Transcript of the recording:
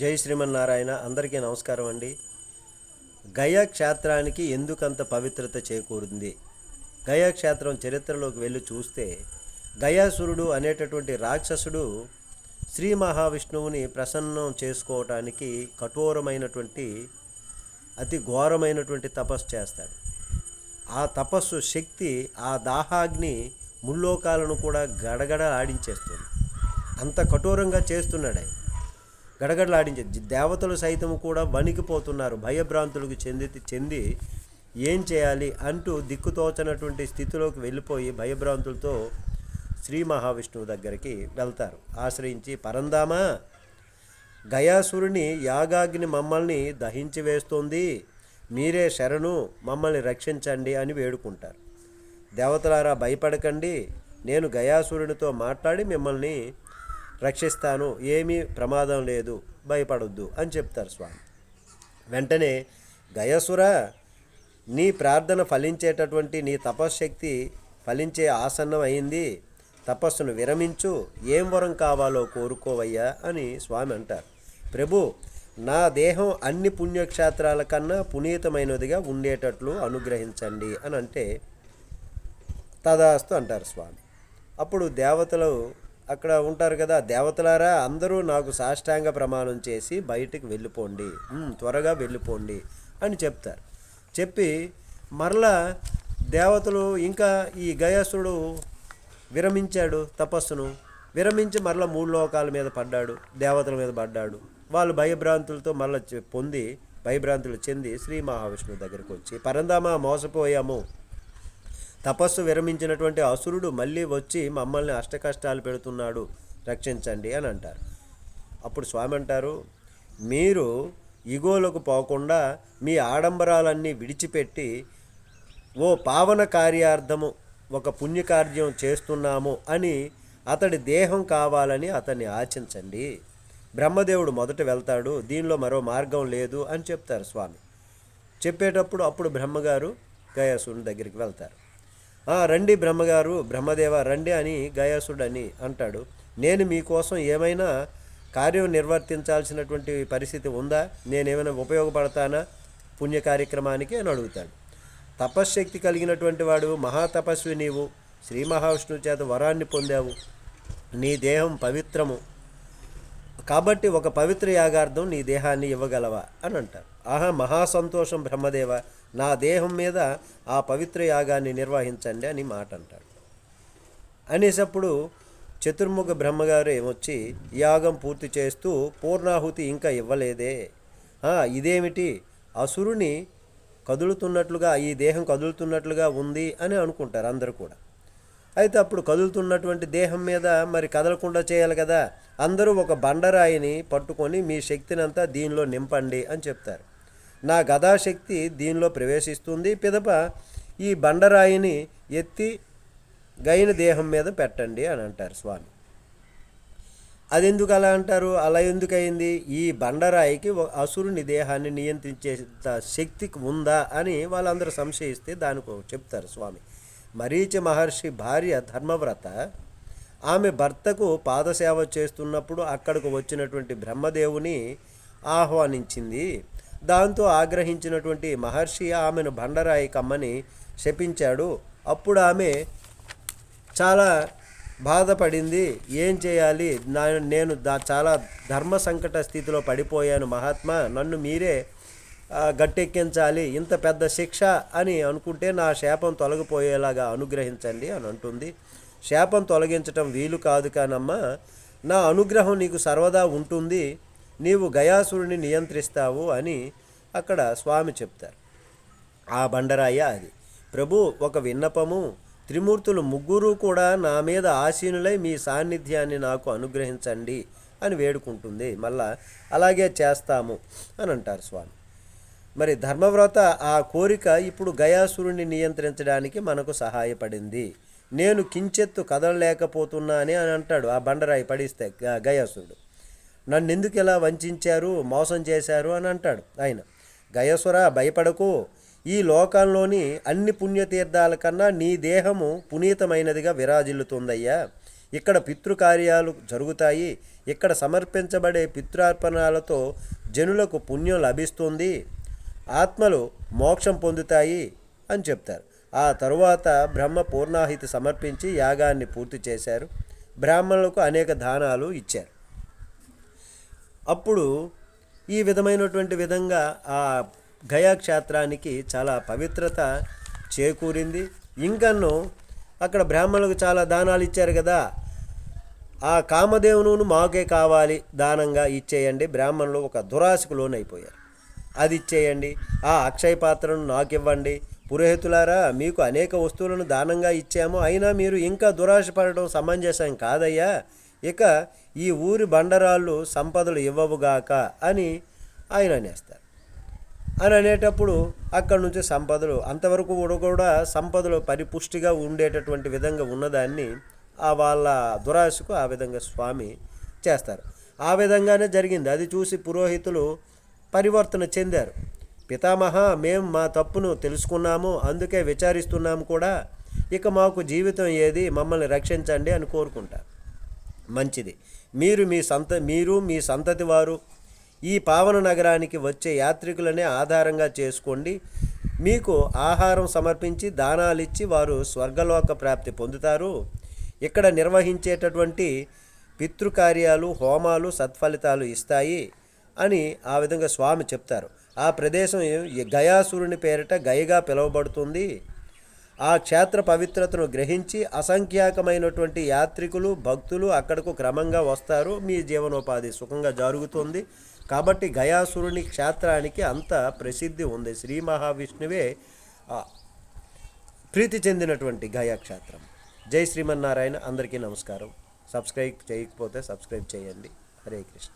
జై శ్రీమన్నారాయణ అందరికీ నమస్కారం అండి. గయా క్షేత్రానికి ఎందుకంత పవిత్రత చేకూరింది? గయా క్షేత్రం చరిత్రలోకి వెళ్ళి చూస్తే గయాసురుడు అనేటటువంటి రాక్షసుడు శ్రీ మహావిష్ణువుని ప్రసన్నం చేసుకోవటానికి కఠోరమైనటువంటి అతి ఘోరమైనటువంటి తపస్సు చేస్తాడు. ఆ తపస్సు శక్తి ఆ దాహాగ్ని ముల్లోకాలను కూడా గడగడ ఆడించేస్తుంది. అంత కఠోరంగా చేస్తున్నాడు గడగడలాడించే దేవతలు సైతం కూడా వణికిపోతున్నారు. భయభ్రాంతులకు చెంది చెంది ఏం చేయాలి అంటూ దిక్కుతోచనటువంటి స్థితిలోకి వెళ్ళిపోయి భయభ్రాంతులతో శ్రీ మహావిష్ణువు దగ్గరికి వెళ్తారు. ఆశ్రయించి పరందామా గయాసురుని యాగాగ్ని మమ్మల్ని దహించి వేస్తోంది. మీరే శరణు మమ్మల్ని రక్షించండి అని వేడుకుంటారు. దేవతలారా భయపడకండి. నేను గయాసురునితో మాట్లాడి మిమ్మల్ని రక్షిస్తాను ఏమీ ప్రమాదం లేదు భయపడొద్దు అని చెప్తారు స్వామి. వెంటనే గయసుర నీ ప్రార్థన ఫలించేటటువంటి నీ తపశ్శక్తి ఫలించే ఆసన్నం అయింది తపస్సును విరమించు ఏం వరం కావాలో కోరుకోవయ్యా అని స్వామి అంటారు. ప్రభు నా దేహం అన్ని పుణ్యక్షేత్రాల కన్నా పునీతమైనదిగా ఉండేటట్లు అనుగ్రహించండి అని అంటే తదాస్తు అంటారు స్వామి. అప్పుడు దేవతలు అక్కడ ఉంటారు కదా దేవతలారా అందరూ నాకు సాష్టాంగ ప్రమాణం చేసి బయటికి వెళ్ళిపోండి. త్వరగా వెళ్ళిపోండి అని చెప్తారు. చెప్పి మరలా దేవతలు ఇంకా ఈ గయాసుడు విరమించాడు తపస్సును. విరమించి మరలా మూడు లోకాల మీద పడ్డాడు దేవతల మీద పడ్డాడు. వాళ్ళు భయభ్రాంతులతో మళ్ళీ పొంది భయభ్రాంతులు చెంది శ్రీ మహావిష్ణువు దగ్గరికి వచ్చి పరందామా మోసపోయాము. తపస్సు విరమించినటువంటి అసురుడు మళ్ళీ వచ్చి మమ్మల్ని అష్టకష్టాలు పెడుతున్నాడు. రక్షించండి అని అంటారు. అప్పుడు స్వామి అంటారు మీరు ఇగోలకు పోకుండా మీ ఆడంబరాలన్నీ విడిచిపెట్టి ఓ పావన కార్యార్థము ఒక పుణ్యకార్యం చేస్తున్నాము అని అతడి దేహం కావాలని అతన్ని ఆచించండి బ్రహ్మదేవుడు మొదట వెళ్తాడు దీనిలో మరో మార్గం లేదు అని చెప్తారు స్వామి. చెప్పేటప్పుడు అప్పుడు బ్రహ్మగారు గయాసుని దగ్గరికి వెళ్తారు. రండి బ్రహ్మగారు బ్రహ్మదేవ రండి అని గయాసుడు అని అంటాడు. నేను మీకోసం ఏమైనా కార్యం నిర్వర్తించాల్సినటువంటి పరిస్థితి ఉందా? నేనేమైనా ఉపయోగపడతానా? పుణ్య కార్యక్రమానికి అని అడుగుతాడు. తపశ్శక్తి కలిగినటువంటి వాడు మహాతపస్వి నీవు. శ్రీ మహావిష్ణువు చేత వరాన్ని పొందావు. నీ దేహం పవిత్రము. కాబట్టి ఒక పవిత్ర యాగార్థం నీ దేహాన్ని ఇవ్వగలవా? అని అంటారు ఆహా మహా సంతోషం బ్రహ్మదేవ. నా దేహం మీద ఆ పవిత్ర యాగాన్ని నిర్వహించండి అని మాట అంటాడు అనేసప్పుడు చతుర్ముఖ బ్రహ్మగారు ఏమొచ్చి యాగం పూర్తి చేస్తూ పూర్ణాహుతి ఇంకా ఇవ్వలేదే. ఇదేమిటి? అసురుని కదులుతున్నట్లుగా ఈ దేహం కదులుతున్నట్లుగా ఉంది అని అనుకుంటారు అందరూ కూడా. అయితే అప్పుడు కదులుతున్నటువంటి దేహం మీద మరి కదలకుండా చేయాలి కదా. అందరూ ఒక బండరాయిని పట్టుకొని మీ శక్తినంతా దీనిలో నింపండి అని చెప్తారు. నా గదాశక్తి దీనిలో ప్రవేశిస్తుంది. పిదప ఈ బండరాయిని ఎత్తి గైన దేహం మీద పెట్టండి అని అంటారు స్వామి. అది ఎందుకు అలా అంటారు? అలా ఎందుకయింది? ఈ బండరాయికి అసురుని దేహాన్ని నియంత్రించే శక్తి ఉందా అని వాళ్ళందరూ సంశయిస్తే దానికి చెప్తారు స్వామి. మరీచి మహర్షి భార్య ధర్మవ్రత ఆమె భర్తకు పాదసేవ చేస్తున్నప్పుడు అక్కడకు వచ్చినటువంటి బ్రహ్మదేవుని ఆహ్వానించింది. దాంతో ఆగ్రహించినటువంటి మహర్షి ఆమెను బండరాయి కమ్మని శపించాడు. అప్పుడు ఆమె చాలా బాధపడింది. ఏం చేయాలి? నా నేను దా చాలా ధర్మ సంకట స్థితిలో పడిపోయాను మహాత్మా. నన్ను మీరే గట్టెక్కించాలి. ఇంత పెద్ద శిక్ష అని అనుకుంటే నా శాపం తొలగిపోయేలాగా అనుగ్రహించండి అని అంటుంది. శాపం తొలగించటం వీలు కాదు కానమ్మా. నా అనుగ్రహం నీకు సర్వదా ఉంటుంది. నీవు గయాసురుని నియంత్రిస్తావు అని అక్కడ స్వామి చెప్తారు. ఆ బండరాయ అది. ప్రభు ఒక విన్నపము. త్రిమూర్తులు ముగ్గురు కూడా నా మీద ఆసీనులై మీ సాన్నిధ్యాన్ని నాకు అనుగ్రహించండి అని వేడుకుంటుంది. మళ్ళా అలాగే చేస్తాము అని అంటారు స్వామి. మరి ధర్మవ్రత ఆ కోరిక ఇప్పుడు గయాసురుణ్ణి నియంత్రించడానికి మనకు సహాయపడింది. నేను కించెత్తు కదలలేకపోతున్నానే అని అంటాడు ఆ బండరాయి పడిస్తే గయాసురుడు. నన్ను ఎందుకు ఇలా వంచారు మోసం చేశారు అని అంటాడు ఆయన. గయసుర భయపడకు. ఈ లోకంలోని అన్ని పుణ్యతీర్థాల కన్నా నీ దేహము పునీతమైనదిగా విరాజిల్లుతుందయ్యా. ఇక్కడ పితృకార్యాలు జరుగుతాయి. ఇక్కడ సమర్పించబడే పితృార్పణాలతో జనులకు పుణ్యం లభిస్తుంది. ఆత్మలు మోక్షం పొందుతాయి అని చెప్తారు. ఆ తరువాత బ్రహ్మ పూర్ణాహితి సమర్పించి యాగాన్ని పూర్తి చేశారు. బ్రాహ్మణులకు అనేక దానాలు ఇచ్చారు. అప్పుడు ఈ విధమైనటువంటి విధంగా ఆ గయా క్షేత్రానికి చాలా పవిత్రత చేకూరింది. ఇంకను అక్కడ బ్రాహ్మణులకు చాలా దానాలు ఇచ్చారు కదా. ఆ కామదేవును మాకే కావాలి దానంగా ఇచ్చేయండి. బ్రాహ్మణులు ఒక దురాశకు లోనైపోయారు. అది ఇచ్చేయండి. ఆ అక్షయ పాత్రను నాకు ఇవ్వండి పురోహితులారా మీకు అనేక వస్తువులను దానంగా ఇచ్చాము. అయినా మీరు ఇంకా దురాశ పడటం సమంజసం కాదయ్యా. ఇక ఈ ఊరి బండరాళ్ళు సంపదలు ఇవ్వవుగాక అని ఆయన అనేస్తారు. అని అనేటప్పుడు అక్కడి నుంచి సంపదలు అంతవరకు కూడా కూడా సంపదలు పరిపుష్టిగా ఉండేటటువంటి విధంగా ఉన్నదాన్ని ఆ వాళ్ళ దురాశకు ఆ విధంగా స్వామి చేస్తారు. ఆ విధంగానే జరిగింది. అది చూసి పురోహితులు పరివర్తన చెందారు. పితామహ మేము మా తప్పును తెలుసుకున్నాము అందుకే విచారిస్తున్నాము కూడా. ఇక మాకు జీవితం ఏది? మమ్మల్ని రక్షించండి అని కోరుకుంటారు. మంచిది. మీరు మీ సంత మీరు మీ సంతతి వారు ఈ పావన నగరానికి వచ్చే యాత్రికులనే ఆధారంగా చేసుకోండి. మీకు ఆహారం సమర్పించి దానాలు ఇచ్చి వారు స్వర్గలోక ప్రాప్తి పొందుతారు. ఇక్కడ నిర్వహించేటటువంటి పితృకార్యాలు హోమాలు సత్ఫలితాలు ఇస్తాయి అని ఆ విధంగా స్వామి చెప్తారు. ఆ ప్రదేశం గయాసురుని పేరిట గయగా పిలువబడుతుంది. ఆ క్షేత్ర పవిత్రతను గ్రహించి అసంఖ్యాకమైనటువంటి యాత్రికులు భక్తులు అక్కడకు క్రమంగా వస్తారు. మీ జీవనోపాధి సుఖంగా జరుగుతుంది. కాబట్టి గయాసురుని క్షేత్రానికి అంత ప్రసిద్ధి ఉంది. శ్రీ మహావిష్ణువే ప్రీతి చెందినటువంటి గయా క్షేత్రం. జై శ్రీమన్నారాయణ. అందరికీ నమస్కారం. సబ్స్క్రైబ్ చేయకపోతే సబ్స్క్రైబ్ చేయండి. హరే కృష్ణ.